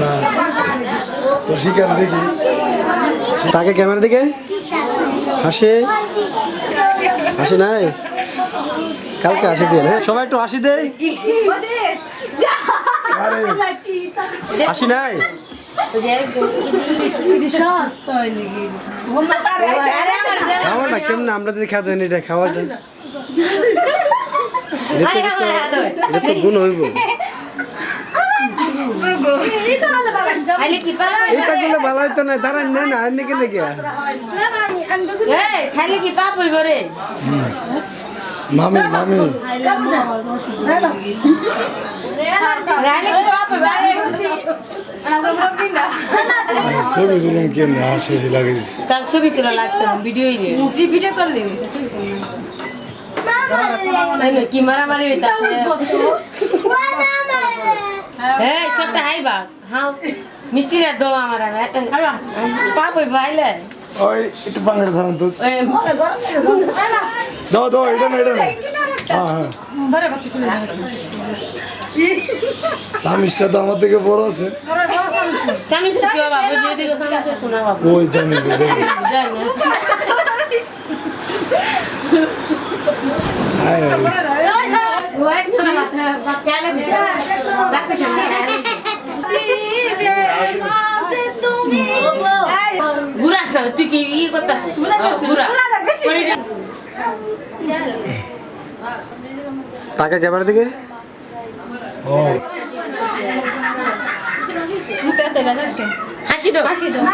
না। তো শিকার দেখি। তাকে ক্যামেরা দিকে হাসে? হাসি নাই? কালকে হাসি দিয়ে হ্যাঁ সবাই একটু হাসি দেই। হাসি নাই? খাওয়াটা কেমন? আমরা যদি খাতে এটা খাওয়াটা এটা তো- গুণ হইব। এটা করলে ভালো হইতো না তারা নেই না আর নাকি খালি কি পাপ হইব রে? মামি মামি। রাইলে পাপ হইব আরে ছবি তুলুন কেমন হাসি লাগে তার ছবি তোলা লাগতো ভিডিও ভিডিও করে দেবে কি মারামারি এই ছোট্ট হাইবা হাও মিষ্টিরা দো আমার পাপ হইব আইলে ওই একটু বাংলা ছাড়ান তো দাও দাও এটা না এটা না হ্যাঁ হ্যাঁ তো আমার থেকে বড় আছে ওই হায়। ঘুরাস না তুই কি ই করতাছিস ঘুরা তাকে ক্যামেরা দিকে ও। হাসি তো হাসি দাও।